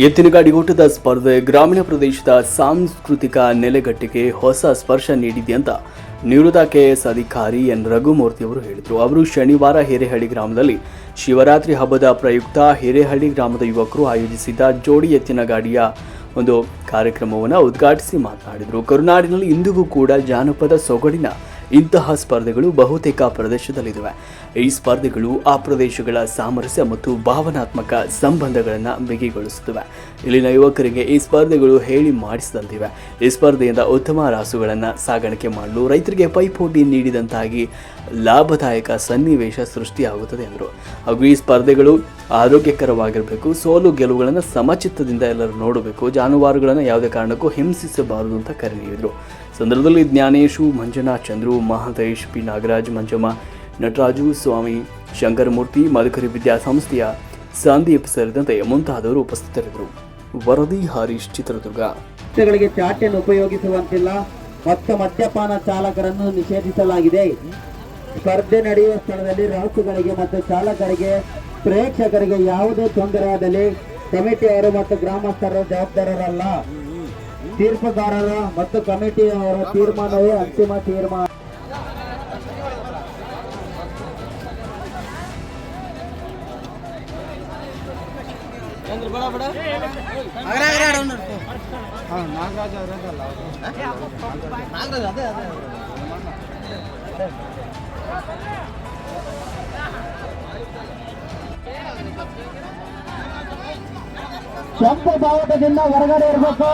ಎತ್ತಿನ ಓಟದ ಸ್ಪರ್ಧೆ ಗ್ರಾಮೀಣ ಪ್ರದೇಶದ ಸಾಂಸ್ಕೃತಿಕ ನೆಲೆಗಟ್ಟಿಗೆ ಹೊಸ ಸ್ಪರ್ಶ ನೀಡಿದೆ ಅಂತ ನಿವೃತ್ತ ಕೆಎಸ್ ಅಧಿಕಾರಿ ಎನ್ ರಘುಮೂರ್ತಿ ಅವರು ಹೇಳಿದರು. ಅವರು ಶನಿವಾರ ಹಿರೇಹಳ್ಳಿ ಗ್ರಾಮದಲ್ಲಿ ಶಿವರಾತ್ರಿ ಹಬ್ಬದ ಪ್ರಯುಕ್ತ ಹಿರೇಹಳ್ಳಿ ಗ್ರಾಮದ ಯುವಕರು ಆಯೋಜಿಸಿದ್ದ ಜೋಡಿ ಎತ್ತಿನ ಗಾಡಿಯ ಒಂದು ಕಾರ್ಯಕ್ರಮವನ್ನು ಉದ್ಘಾಟಿಸಿ ಮಾತನಾಡಿದರು. ಕರುನಾಡಿನಲ್ಲಿ ಇಂದಿಗೂ ಕೂಡ ಜಾನಪದ ಸೊಗಡಿನ ಇಂತಹ ಸ್ಪರ್ಧೆಗಳು ಬಹುತೇಕ ಪ್ರದೇಶದಲ್ಲಿವೆ ಈ ಸ್ಪರ್ಧೆಗಳು ಆ ಪ್ರದೇಶಗಳ ಸಾಮರಸ್ಯ ಮತ್ತು ಭಾವನಾತ್ಮಕ ಸಂಬಂಧಗಳನ್ನು ಬಿಗಿಗೊಳಿಸುತ್ತವೆ. ಇಲ್ಲಿನ ಯುವಕರಿಗೆ ಈ ಸ್ಪರ್ಧೆಗಳು ಹೇಳಿ ಮಾಡಿಸಿದಂತಿವೆ. ಈ ಸ್ಪರ್ಧೆಯಿಂದ ಉತ್ತಮ ರಾಸುಗಳನ್ನು ಸಾಗಾಣಿಕೆ ಮಾಡಲು ರೈತರಿಗೆ ಪೈಪೋಟಿ ನೀಡಿದಂತಾಗಿ ಲಾಭದಾಯಕ ಸನ್ನಿವೇಶ ಸೃಷ್ಟಿಯಾಗುತ್ತದೆ ಎಂದರು. ಹಾಗೂ ಈ ಸ್ಪರ್ಧೆಗಳು ಆರೋಗ್ಯಕರವಾಗಿರಬೇಕು, ಸೋಲು ಗೆಲುವುಗಳನ್ನು ಸಮಚಿತ್ತದಿಂದ ಎಲ್ಲರೂ ನೋಡಬೇಕು, ಜಾನುವಾರುಗಳನ್ನು ಯಾವುದೇ ಕಾರಣಕ್ಕೂ ಹಿಂಸಿಸಬಾರದು ಅಂತ ಕರೆ ನೀಡಿದರು. ಸಂದರ್ಭದಲ್ಲಿ ಜ್ಞಾನೇಶು ಮಂಜುನಾಥ್ ಚಂದ್ರು ಮಹಾಂತೇಶ್ ಪಿ ನಾಗರಾಜ್ ಮಂಜಮ್ಮ, ನಟರಾಜು ಸ್ವಾಮಿ ಶಂಕರಮೂರ್ತಿ, ಮಧುಕರಿ ವಿದ್ಯಾಸಂಸ್ಥೆಯ ಸಂದೀಪ್ ಸೇರಿದಂತೆ ಮುಂತಾದವರು ಉಪಸ್ಥಿತರಿದ್ದರು. ವರದಿ ಹರೀಶ್, ಚಿತ್ರದುರ್ಗ. ಚಾಟಿಯನ್ನು ಉಪಯೋಗಿಸುವಂತಿಲ್ಲ. ಮತ್ತು ಮದ್ಯಪಾನ ಚಾಲಕರನ್ನು ನಿಷೇಧಿಸಲಾಗಿದೆ. ಸ್ಪರ್ಧೆ ನಡೆಯುವ ಸ್ಥಳದಲ್ಲಿ ರಾಸುಗಳಿಗೆ ಮತ್ತು ಚಾಲಕರಿಗೆ, ಪ್ರೇಕ್ಷಕರಿಗೆ ಯಾವುದೇ ತೊಂದರೆಯಾದಲ್ಲಿ ಕಮಿಟಿಯವರು ಮತ್ತು ಗ್ರಾಮಸ್ಥರು ಜವಾಬ್ದಾರರಲ್ಲ. ತೀರ್ಪುಗಾರರು ಮತ್ತು ಕಮಿಟಿಯವರ ತೀರ್ಮಾನವೇ ಅಂತಿಮ ತೀರ್ಮಾನ. ಕೆಂಪು ಬಾವುಟದಿಂದ ಹೊರಗಡೆ ಇರಬೇಕು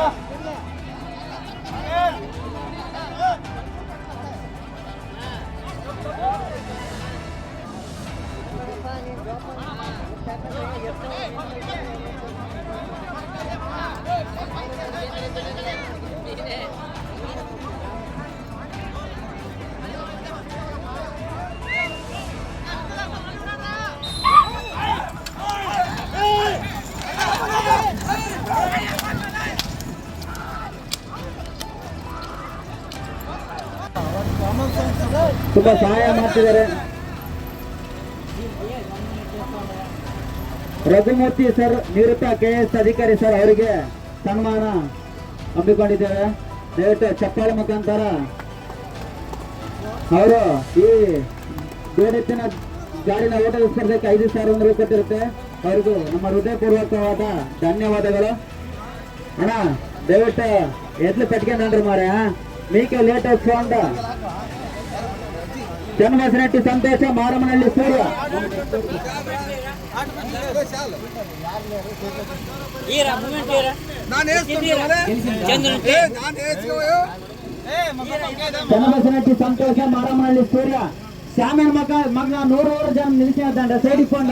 ತುಂಬಾ ಸಹಾಯ ಮಾಡ್ತಿದ್ದಾರೆ. ರಘುಮೂರ್ತಿ ಸರ್ ನಿವೃತ್ತ ಕೆಎಸ್ ಅಧಿಕಾರಿ ಸರ್ ಅವರಿಗೆ ಸನ್ಮಾನ. ಹಮ್ಮಿಕೊಂಡಿದ್ದೇವೆ ದಯವಿಟ್ಟು ಚಪ್ಪಾಳೆ ಮುಖಾಂತರ. ಅವರು ಈ ಬೇಡತ್ತಿನ ಗಾಡಿನ ಓಟದ ಸ್ಪರ್ಧೆಗೆ ಐದು ಸಾವಿರ ಒಂದು ರೂಪಾಯಿ ಕೊಟ್ಟಿರುತ್ತೆ. ಅವ್ರಿಗೆ ನಮ್ಮ ಹೃದಯಪೂರ್ವಕವಾದ ಧನ್ಯವಾದಗಳು. ಅಣ್ಣ, ದಯವಿಟ್ಟು ಎದ್ಲು ಪಟ್ಕೊಂಡ್ರಿ ಹಾ ಮೀಕೆ ಲೇಟ್ ಫೋನ್ ಜನ್ಮಸಿನಟ್ಟಿ ಸಂತೋಷ, ಮಾರಮ್ಮನಹಳ್ಳಿ ಸೂರ್ಯ. చెన్నబసినట్టు సంతోష మారమల్లి సూర్య. శ్యామన్ మగ మగ నూరు ఊరు జనం నిలిచినద్దంట సైడ్కి పోండ